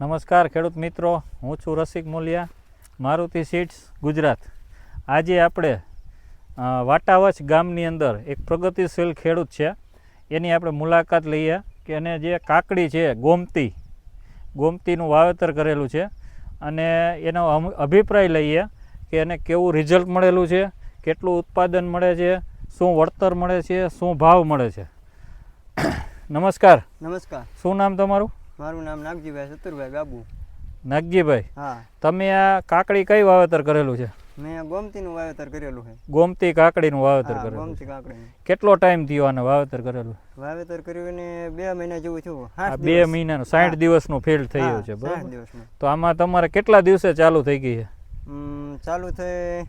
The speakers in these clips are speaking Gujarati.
નમસ્કાર ખેડૂત મિત્રો હું છું રસિક મોલિયા મારુતિ સીટ્સ ગુજરાત. આજે આપણે વાટાવચ ગામની અંદર એક પ્રગતિશીલ ખેડૂત છે. એની આપણે મુલાકાત લઈએ કે એને જે કાકડી છે ગોમતી ગોમતીનું વાવેતર કરેલું છે. અને એનો અભિપ્રાય લઈએ કે એને કેવું રિઝલ્ટ મળેલું છે કેટલું ઉત્પાદન મળે છે શું વળતર મળે છે શું ભાવ મળે છે. નમસ્કાર. નમસ્કાર. શું નામ તમારું? મારું નામ નાગજીભાઈ ચતુરભાઈ બાબુ. નાગજીભાઈ હા. તમે આ કાકડી કઈ વાવેતર કરેલું છે? મેં ગોમતીનું વાવેતર કરેલું છે. ગોમતી કાકડીનું વાવેતર કરેલું ગોમતી કાકડી કેટલો ટાઈમ થયો આને વાવેતર કરેલું? વાવેતર કર્યું ને બે મહિના જેવું થયું. બે મહિનાનો સાઠ દિવસનું ફેલ હા, છે બરાબર? તો આમાં તમારે કેટલા દિવસે ચાલુ થઈ ગઈ છે? ચાલુ થઈ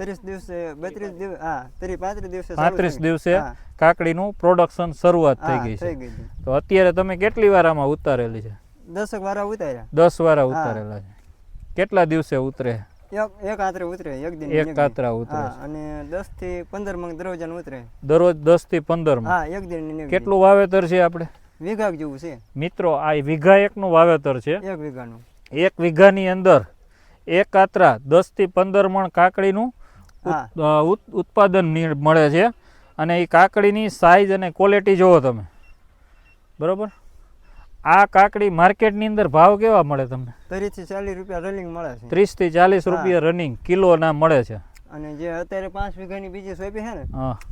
ત્રીસ દિવસે બત્રીસ દિવસ હા ત્રીસ પાંત્રીસ દિવસે પાંત્રીસ દિવસે કાકડીનું પ્રોડક્શન શરૂઆત થઈ ગઈ છે. તો અત્યારે તમે કેટલી વાર આમાં ઉતારેલી છે? દસક વારા ઉતાર્યા. દસ વાર ઉતારેલા છે. કેટલા દિવસે ઉતરે? એક એક આતરે ઉતરે એક દિન એક કાતરા ઉતરે અને દસથી પંદર મણ દરવાજાનું ઉતરે. દરરોજ દસથી પંદર હા એક દિન ને એક. કેટલું વાવેતર છે આપણે? વીઘા જેવું છે. મિત્રો આ વીઘા એકનું વાવેતર છે. એક વીઘાનું. એક વીઘાની અંદર એક કાતરા દસથી પંદર મણ કાકડીનું ઉત્પાદન મળે છે. અને એ કાકડીની સાઇઝ અને ક્વોલિટી જુઓ તમે. બરોબર? આ કાકડી માર્કેટની અંદર ભાવ કેવા મળે તમને? ત્રીસથી ચાલીસ રૂપિયા રનિંગ મળે છે. ત્રીસથી ચાલીસ રૂપિયા રનિંગ કિલોના મળે છે. અને જે અત્યારે પાંચ વીઘાની બીજી સોંપી છે ને.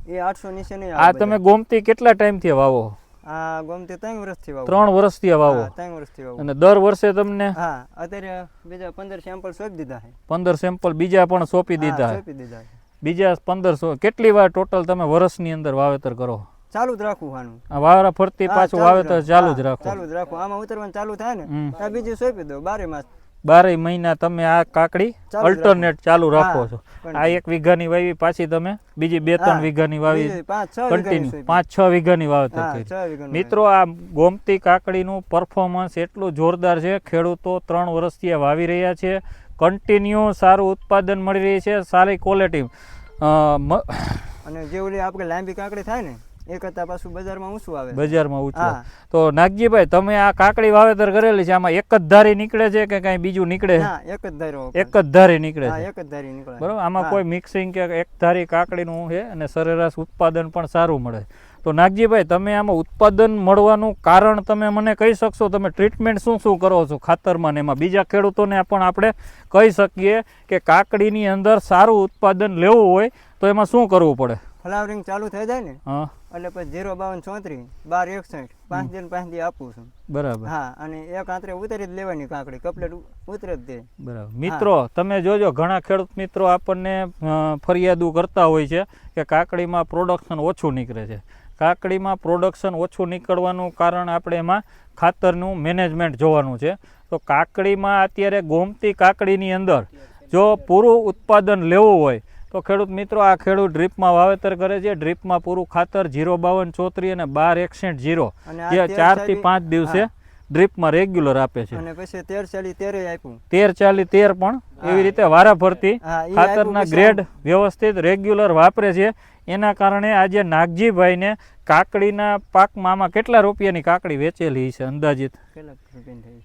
એ આઠસો નીચે નહીં આ તમે ગોમતી કેટલા ટાઈમથી વાવો. આ ગમતી ત્રણ વર્ષથી વાવો. ત્રણ વર્ષથી વાવો? ત્રણ વર્ષથી વાવો. અને દર વર્ષે તમને? હા અત્યારે બીજા પંદર સેમ્પલ સોંપી દીધા છે. પંદર સેમ્પલ બીજા પણ સોંપી દીધા. સોંપી દીધા બીજા પંદરસો કેટલી વાર ટોટલ તમે વર્ષની અંદર વાવેતર કરો? ચાલુ જ રાખવું આનું. આ વાવરા ફરતી પાછું વાવેતર ચાલુ જ રાખો ચાલુ જ રાખો આમાં ઉતરવાનું ચાલુ થાય ને બીજું સોંપી દો બારે માસ. બારેય મહિના તમે આ કાકડી અલ્ટરનેટ ચાલુ રાખો છો. આ એક વીઘાની વાવી પાછી તમે બીજી બે ત્રણ વીઘાની વાવી કન્ટિન્યુ પાંચ છ વીઘાની વાવેતર કરી. મિત્રો આ ગોમતી કાકડીનું પરફોર્મન્સ એટલું જોરદાર છે. ખેડૂતો ત્રણ વર્ષથી આ વાવી રહ્યા છે. કન્ટિન્યુ સારું ઉત્પાદન મળી રહી છે. સારી ક્વોલિટી અને જે ઓલી આપણે લાંબી કાકડી થાય ને એ કરતા પાછું બજારમાં ઊંચું આવે? બજારમાં ઊંચું તો નાગજીભાઈ તમે આ કાકડી વાવેતર કરેલી છે આમાં એક જ ધારી નીકળે છે કે કઈ બીજું નીકળે? એક જ ધારો એક જ ધારી નીકળે છે? એક જ ધારી નીકળે. બરોબર? આમાં કોઈ મિક્સિંગ કે એક ધારી કાકડીનું છે અને સરેરાશ ઉત્પાદન પણ સારું મળે. તો નાગજીભાઈ તમે આમાં ઉત્પાદન મળવાનું કારણ તમે મને કહી શકશો? તમે ટ્રીટમેન્ટ શું શું કરો છો ખાતરમાં ને એમાં? બીજા ખેડૂતોને પણ આપણે કહી શકીએ કે કાકડીની અંદર સારું ઉત્પાદન લેવું હોય તો એમાં શું કરવું પડે? ફ્લાવરિંગ ચાલુ થઈ જાય ને હા. એટલે પછી ઝીરો બાવન ચોત્રીસ બાર એકસઠ પાંચ દિન પાંચ દી આપું છું. બરાબર. હા અને એક આંતરે ઉતરી જ લેવાની કાકડી કપલેટ ઉતરે જ દે બરાબર. મિત્રો તમે જોજો ઘણા ખેડૂત મિત્રો આપણને ફરિયાદો કરતા હોય છે કે કાકડીમાં પ્રોડક્શન ઓછું નીકળે છે. કાકડીમાં પ્રોડક્શન ઓછું નીકળવાનું કારણ આપણે એમાં ખાતરનું મેનેજમેન્ટ જોવાનું છે. તો કાકડીમાં અત્યારે ગોમતી કાકડીની અંદર જો પૂરું ઉત્પાદન લેવું હોય તો ખેડૂત મિત્રો આ ખેડૂત ડ્રીપમાં વાવેતર કરે છે. ડ્રીપમાં પૂરું ખાતર જીરો બાવન ચોત્રી અને બાર એકસઠ જીરો. જે ચાર ચારથી પાંચ દિવસે ડ્રીપમાં રેગ્યુલર આપે છે. અને પછી તેર ચાલી તેરે આપ્યું. તેર ચાલી તેર પણ એવી રીતે વારા ફરતી ખાતરના ગ્રેડ વ્યવસ્થિત રેગ્યુલર વાપરે છે. એના કારણે આજે નાગજીભાઈને કાકડીના પાકમાં આમાં કેટલા રૂપિયાની કાકડી વેચેલી છે અંદાજિત? કેટલા રૂપિયાની થઈ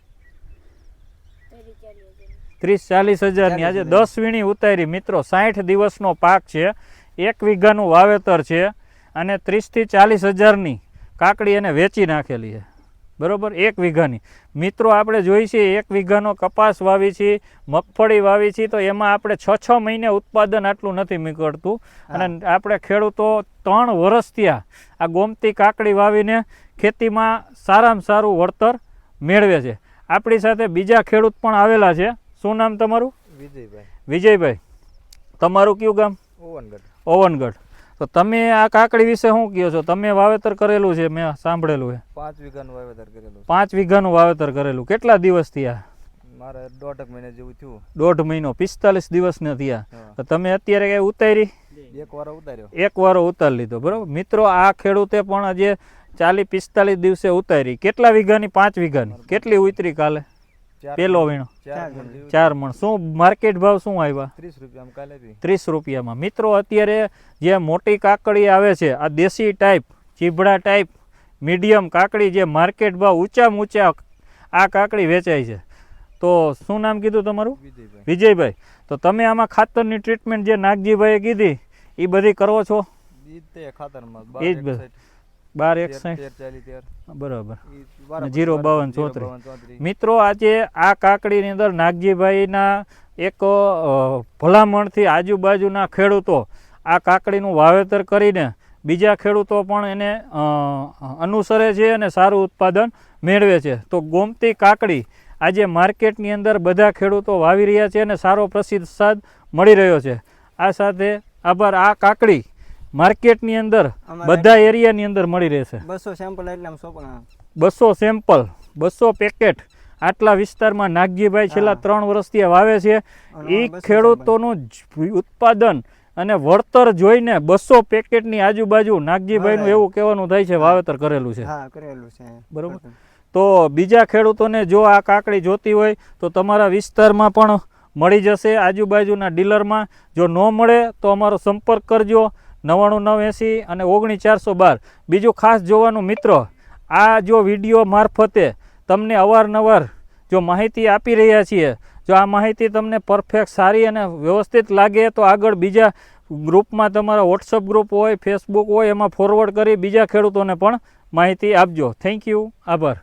ત્રીસ ચાલીસ હજારની આજે દસ વીણી ઉતારી. મિત્રો સાઠ દિવસનો પાક છે. એક વીઘાનું વાવેતર છે અને ત્રીસથી ચાલીસ હજારની કાકડી એને વેચી નાખેલી છે. બરોબર? એક વીઘાની. મિત્રો આપણે જોઈ છીએ એક વીઘાનો કપાસ વાવી છીએ મગફળી વાવી છીએ તો એમાં આપણે છ છ મહિને ઉત્પાદન આટલું નથી નીકળતું. અને આપણે ખેડૂતો ત્રણ વર્ષ ત્યાં આ ગોમતી કાકડી વાવીને ખેતીમાં સારામાં સારું વળતર મેળવે છે. આપણી સાથે બીજા ખેડૂત પણ આવેલા છે. શું નામ તમારું? વિજયભાઈ. વિજયભાઈ. તમારું કયું ગામ? ઓવનગઢ. ઓવનગઢ. તો તમે આ કાકડી વિશે શું કહો છો? તમે વાવેતર કરેલું છે મેં સાંભળેલું છે. પાંચ વીઘાનું વાવેતર કરેલું પાંચ વીઘાનું વાવેતર કરેલું. કેટલા દિવસ થયા? મારે દોઢ મહિના જેવું થયું. દોઢ મહિનો પિસ્તાલીસ દિવસને થયા. તો તમે અત્યારે કઈ ઉતારી? એક વાર ઉતાર્યો. એક વારો ઉતારી લીધો. બરોબર? મિત્રો આ ખેડૂતે પણ આજે ચાલી પિસ્તાલીસ દિવસે ઉતારી. કેટલા વીઘાની? પાંચ વીઘાની. કેટલી ઉતરી કાલે? પેલો વીણો. ચાર મણ શું માર્કેટ ભાવ શું આવ્યા? ત્રીસ રૂપિયા ત્રીસ રૂપિયામાં. મિત્રો અત્યારે જે મોટી કાકડી આવે છે આ દેશી ટાઈપ ચીભડા ટાઈપ મીડિયમ કાકડી જે માર્કેટ ભાવ ઊંચામાં ઊંચા આ કાકડી વેચાય છે. તો શું નામ કીધું તમારું? વિજયભાઈ. તો તમે આમાં ખાતરની ટ્રીટમેન્ટ જે નાગજીભાઈએ કીધી એ બધી કરો છો? જ ખાતરમાં બધું. બાર બરાબર. જીરો બાવન ચોત્રીસ. મિત્રો આજે આ કાકડીની અંદર નાગજીભાઈના એક ભલામણથી આજુબાજુના ખેડૂતો આ કાકડીનું વાવેતર કરીને બીજા ખેડૂતો પણ એને અનુસરે છે અને સારું ઉત્પાદન મેળવે છે. તો ગોમતી કાકડી આજે માર્કેટની અંદર બધા ખેડૂતો વાવી રહ્યા છે અને સારો પ્રતિસાદ મળી રહ્યો છે. આ સાથે આભાર. આ કાકડી માર્કેટની અંદર બધા એરિયાની અંદર મળી રહેશે. બસો સેમ્પલ એટલે બસો સેમ્પલ બસો પેકેટ આટલા વિસ્તારમાં નાગજીભાઈ છેલ્લા ત્રણ વર્ષથી વાવે છે. એ ખેડૂતોનું ઉત્પાદન અને વળતર જોઈને બસો પેકેટની આજુબાજુ નાગજીભાઈનું. એવું કહેવાનું થાય છે વાવેતર કરેલું છે. કરેલું છે. બરોબર. તો બીજા ખેડૂતોને જો આ કાકડી જોતી હોય તો તમારા વિસ્તારમાં પણ મળી જશે. આજુબાજુના ડીલરમાં જો ન મળે તો અમારો સંપર્ક કરજો. નવ્વાણું નવ એંસી અને ઓગણીસ ચારસો બાર. બીજું ખાસ જોવાનું મિત્રો, આ જો વીડિયો મારફતે તમને અવારનવાર જો માહિતી આપી રહ્યા છીએ, જો આ માહિતી તમને પરફેક્ટ, સારી અને વ્યવસ્થિત લાગે તો આગળ બીજા ગ્રુપમાં તમારા વોટ્સઅપ ગ્રુપ હોય ફેસબુક હોય, એમાં ફોરવર્ડ કરી બીજા ખેડૂતોને પણ માહિતી આપજો. થેન્ક યુ આભાર.